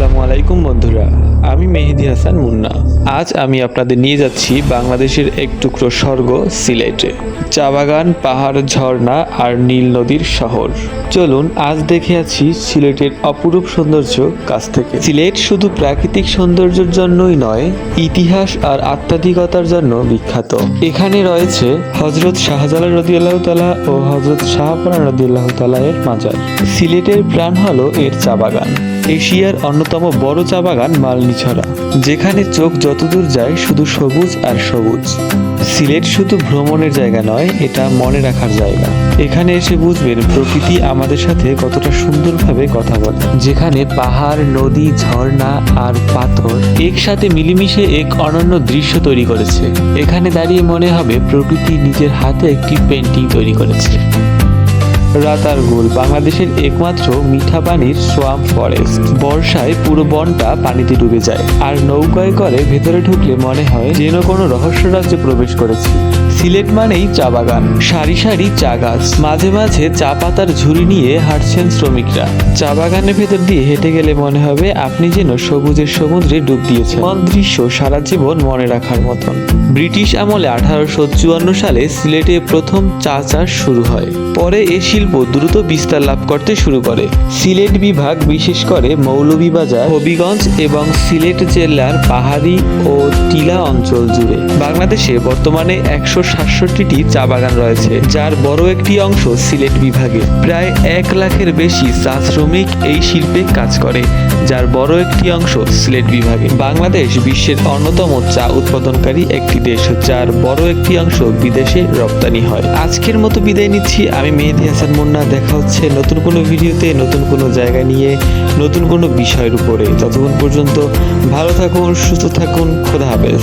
আসসালামু আলাইকুম বন্ধুরা, আমি মেহেদি হাসান মুন্না। আজ আমি আপনাদের নিয়ে যাচ্ছি বাংলাদেশের এক টুকরো স্বর্গ, সিলেটে। চা বাগান, পাহাড়, ঝর্ণা আর নীল নদীর শহর। চলুন, আজ দেখে আছি সিলেটের অপরূপ সৌন্দর্য কাছ থেকে। সিলেট শুধু প্রাকৃতিক সৌন্দর্যের জন্যই নয়, ইতিহাস আর আধ্যাত্মিকতার জন্য বিখ্যাত। এখানে রয়েছে হজরত শাহজালাল রদিয়াল্লাহ তালা ও হজরত শাহপানা রদিয়াল্লাহ তালা এর মাজার। সিলেটের প্রাণ হলো এর চা বাগান। এশিয়ার অন্যতম বড় চা বাগান মালনি মালনিছড়া, যেখানে চোখ যতদূর যায় শুধু সবুজ আর সবুজ। সিলেট শুধু ভ্রমণের জায়গা নয়, এটা মনে রাখার জায়গা। এখানে এসে বুঝবেন প্রকৃতি আমাদের সাথে কতটা সুন্দরভাবে কথা বলে। যেখানে পাহাড়, নদী, ঝর্ণা আর পাথর একসাথে মিলেমিশে এক অনন্য দৃশ্য তৈরি করেছে। এখানে দাঁড়িয়ে মনে হবে প্রকৃতি নিজের হাতে একটি পেন্টিং তৈরি করেছে। রাতারগুল বাংলাদেশের একমাত্র মিঠা পানির সোয়াম ফরেস্ট বর্ষায় পুরো বনটা পানিতে ডুবে যায়। আর নৌকায় করে ভেতরে ঢুকলে মনে হয় যেন কোনো রহস্য রাজ্যে প্রবেশ করেছি। সিলেট মানেই চা বাগান। সারি সারি চা গাছ। মাঝে মাঝে চা পাতার ঝুড়ি নিয়ে হাঁটছেন শ্রমিকরা। চা বাগানের ভেতর দিয়ে হেঁটে গেলে মনে হবে আপনি যেন সবুজের সমুদ্রে ডুব দিয়েছেন। মন দৃশ্য সারা জীবন মনে রাখার মতন। ব্রিটিশ আমলে আঠারোশো চুয়ান্ন সালে সিলেটে প্রথম চা চাষ শুরু হয়। পরে এ শিল্প দ্রুত বিস্তার লাভ করতে শুরু করে। সিলেট বিভাগ বিশেষ করে মৌলভীবাজার, হবিগঞ্জ এবং সিলেট জেলার পাহাড়ি ও টিলা অঞ্চল জুড়ে। বাংলাদেশে বর্তমানে একশো সাতষট্টিটি চা বাগান রয়েছে, যার বড় একটি অংশ সিলেট বিভাগে। প্রায় এক লাখের বেশি চা শ্রমিক এই শিল্পে কাজ করে, যার বড় একটি অংশ সিলেট বিভাগে। বাংলাদেশ বিশ্বের অন্যতম চা উৎপাদনকারী একটি দেশ, যার বড় একটি অংশ বিদেশে রপ্তানি হয়। আজকের মতো বিদায় নিচ্ছি, আমি মেহেদি হাসান মুন্না, দেখা হচ্ছে নতুন কোনো ভিডিওতে, নতুন কোনো জায়গা নিয়ে, নতুন কোনো বিষয়ের উপরে। ততক্ষণ পর্যন্ত ভালো থাকুন, সুস্থ থাকুন, খোদা হাফেজ।